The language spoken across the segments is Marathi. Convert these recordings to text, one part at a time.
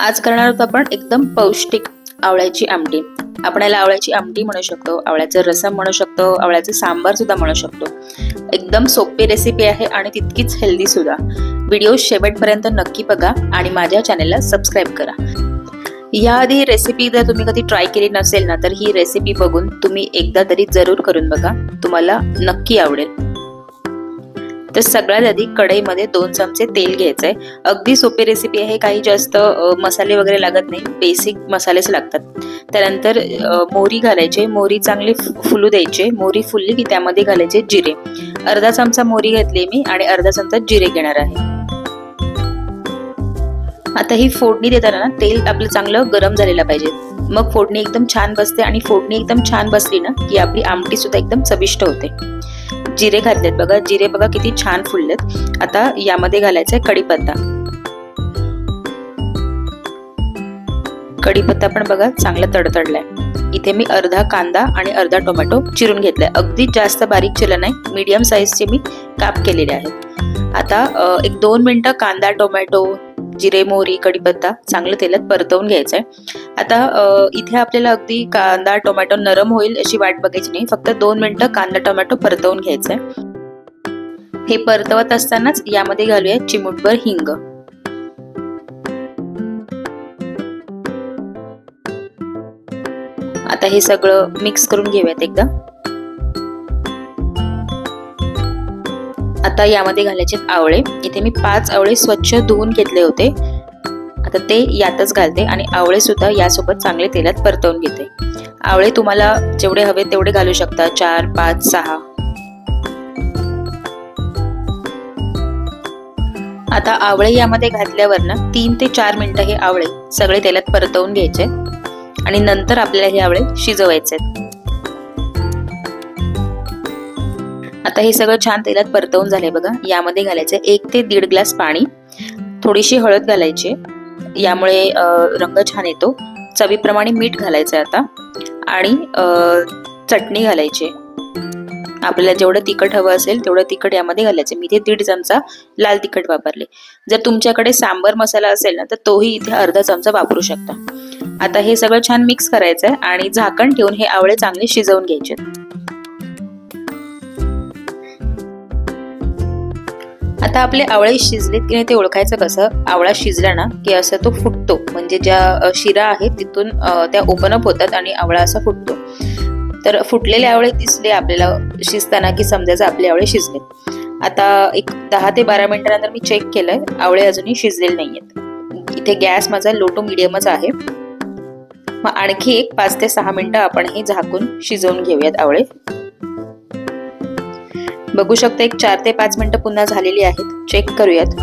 आज करणार आहोत आपण एकदम पौष्टिक आवळ्याची आमटी. आपण याला आवळ्याची आमटी म्हणू शकतो आवळ्याचं रसम म्हणू शकतो आवळ्याचं सांबार सुद्धा म्हणू शकतो. एकदम सोपी रेसिपी आहे आणि तितकीच हेल्दी सुद्धा. व्हिडिओ शेवटपर्यंत नक्की बघा आणि माझ्या चॅनेलला सबस्क्राईब करा. याआधी रेसिपी जर तुम्ही कधी ट्राय केली नसेल ना तर ही रेसिपी बघून तुम्ही एकदा तरी जरूर करून बघा. तुम्हाला नक्की आवडेल. तर सगळ्यात आधी कढईमध्ये दोन चमचे तेल घ्यायचंय. अगदी सोपी रेसिपी आहे काही जास्त मसाले वगैरे लागत नाही. बेसिक मसालेच लागतात. त्यानंतर मोहरी घालायचे मोहरी चांगली फुलू द्यायचे मोहरी फुलली की त्यामध्ये घालायचे जिरे. अर्धा चमचा मोहरी घेतली मी आणि अर्धा चमचा जिरे घेणार आहे. आता ही फोडणी देताना तेल आपलं चांगलं गरम झालेलं पाहिजे. मग फोडणी एकदम छान बसते आणि फोडणी एकदम छान बसली ना की आपली आमटी सुद्धा एकदम चविष्ट होते. जिरे घातलेत बघा जिरे बघा किती छान फुललेत. आता यामध्ये घालायचा आहे कढीपत्ता. कढीपत्ता पण बघा चांगला तडतडलाय. इथे मी अर्धा कांदा आणि अर्धा टोमॅटो चिरून घेतलाय. अगदी जास्त बारीक चिरला नाही मीडियम साईजचे मी काप केलेले आहेत. आता एक दोन मिनटं कांदा टोमॅटो जिरे मोहरी कढीपत्ता चांगलं तेलात परतवून घ्यायचंय. आता इथे आपल्याला अगदी कांदा टोमॅटो नरम होईल अशी वाट बघायची नाही. फक्त दोन मिनिटं कांदा टोमॅटो परतवून घ्यायचंय. हे परतवत असतानाच यामध्ये घालूया चिमूटभर हिंग. आता हे सगळं मिक्स करून घेऊयात एकदा. आता यामध्ये घालायचे आवळे. इथे मी पाच आवळे स्वच्छ धुवून घेतले होते. आता ते यातच घालते आणि आवळे सुद्धा यासोबत चांगले तेलात परतवून घेते. आवळे तुम्हाला जेवढे हवे तेवढे घालू शकता. चार पाच सहा. आता आवळे यामध्ये घातल्यावर ना तीन ते चार मिनिटं हे आवळे सगळे तेलात परतवून घ्यायचे. आणि नंतर आपल्याला हे आवळे शिजवायचे आता हे सगळं छान तेलात परतवून झालंय बघा. यामध्ये घालायचं एक ते दीड ग्लास पाणी. थोडीशी हळद घालायची. यामुळे रंग छान येतो. चवीप्रमाणे मीठ घालायचं आता. आणि चटणी घालायची. आपल्याला जेवढं तिखट हवं असेल तेवढं तिखट यामध्ये घालायचं. मी इथे दीड चमचा लाल तिखट वापरले. जर तुमच्याकडे सांबर मसाला असेल ना तर तोही इथे अर्धा चमचा वापरू शकता. आता हे सगळं छान मिक्स करायचं आहे आणि झाकण ठेवून हे आवळे चांगले शिजवून घ्यायचे. आता आपले आवळे शिजलेत की नाही ते ओळखायचं कसं? आवळा शिजला ना की असं तो फुटतो. म्हणजे ज्या शिरा आहेत तिथून त्या ओपन अप होतात आणि आवळा असा फुटतो. तर फुटलेले आवळे दिसले आपल्याला शिजताना की समजायचं आपले आवळे शिजलेत आता एक दहा ते बारा मिनिटानंतर मी चेक केलंय. आवळे अजूनही शिजलेले नाहीयेत. इथे गॅस माझा लो टू मिडियमच आहे. मग आणखी एक पाच ते सहा मिनिटं आपण हे झाकून शिजवून घेऊयात आवळे. बघू शकता एक चार ते पाच मिनिटं पुन्हा झालेली आहेत. चेक करूयात.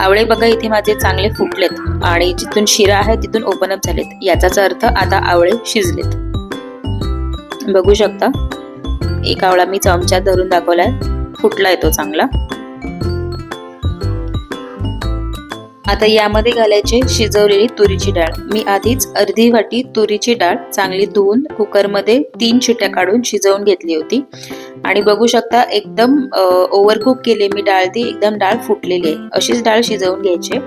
आवळे बघा इथे माझे चांगले फुटलेत आणि जिथून शिरा आहे तिथून ओपन अप झालेत. याचाच अर्थ आता आवळे शिजलेत. बघू शकता एक आवळा मी चमचा धरून दाखवलाय. फुटला येतो चांगला. आता यामध्ये घालायचे शिजवलेली तुरीची डाळ. मी आधीच अर्धी वाटी तुरीची डाळ चांगली धुवून कुकरमध्ये तीन शिट्या काढून शिजवून घेतली होती. आणि बघू शकता एकदम ओव्हरकुक केली मी डाळ ती एकदम डाळ फुटलेली आहे. अशीच डाळ शिजवून घ्यायची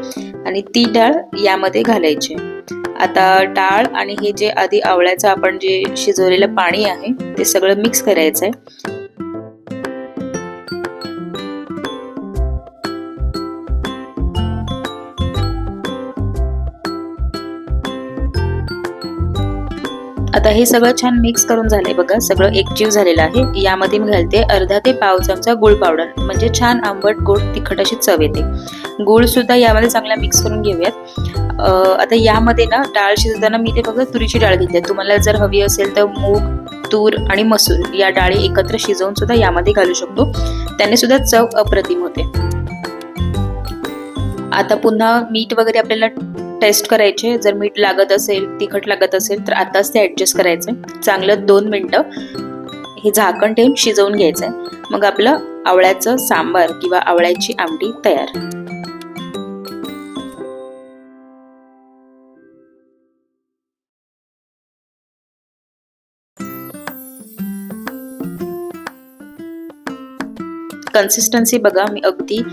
आणि ती डाळ यामध्ये घालायची. आता डाळ आणि हे जे आधी आवळ्याचं आपण जे शिजवलेलं पाणी आहे ते सगळं मिक्स करायचं आहे आता हे सगळं छान मिक्स करून झालंय बघा. सगळं एकजीव झालेलं आहे. यामध्ये मी घालते अर्धा ते पाव चमचा गुळ पावडर. म्हणजे छान आंबट गोड तिखट अशी चव येते. गुळ सुद्धा यामध्ये चांगला मिक्स करून घेऊयात. आता यामध्ये ना डाळ शिजताना मी ते फक्त तुरीची डाळ घेतली आहे. तुम्हाला जर हवी असेल तर मूग तूर आणि मसूर या डाळी एकत्र शिजवून सुद्धा यामध्ये घालू शकतो. त्याने सुद्धा चव अप्रतिम होते. आता पुन्हा मीठ वगैरे आपल्याला टेस्ट करायचे. जर मीठ लागत असेल तिखट लागत असेल तर आताच ते ऍडजस्ट करायचे. चांगलं दोन मिनटं हे झाकण ठेवून शिजवून घ्यायचंय. मग आपलं आवळ्याचं सांबार किंवा आवळ्याची आमटी तयार. कन्सिस्टन्सी बघा मी अगदी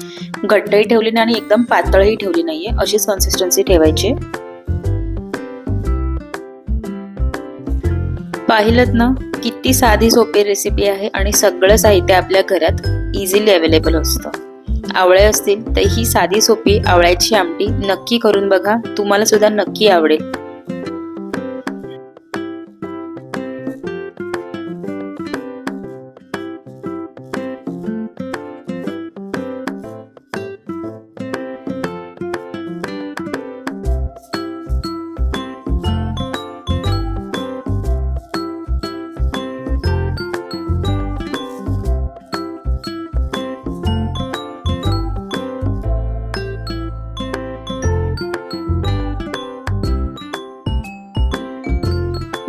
घट्टही ठेवली नाही आणि एकदम पातळही ठेवली नाहीये. अशीच कन्सिस्टन्सी ठेवायची. पाहिलं ना किती साधी सोपी रेसिपी आहे आणि सगळं साहित्य आपल्या घरात इझिली अवेलेबल असतं. आवळे असतील तर ही साधी सोपी आवळ्याची आमटी नक्की करून बघा. तुम्हाला सुद्धा नक्की आवडेल.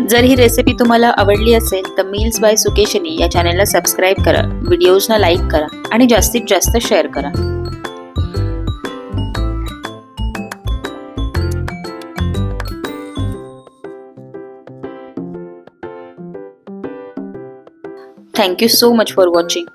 जर ही रेसिपी तुम्हाला आवडली असेल तर मील्स बाय सुकेशनी या चॅनलला सबस्क्राईब करा व्हिडिओजना लाईक करा आणि जास्तीत जास्त शेअर करा. Thank you so much for watching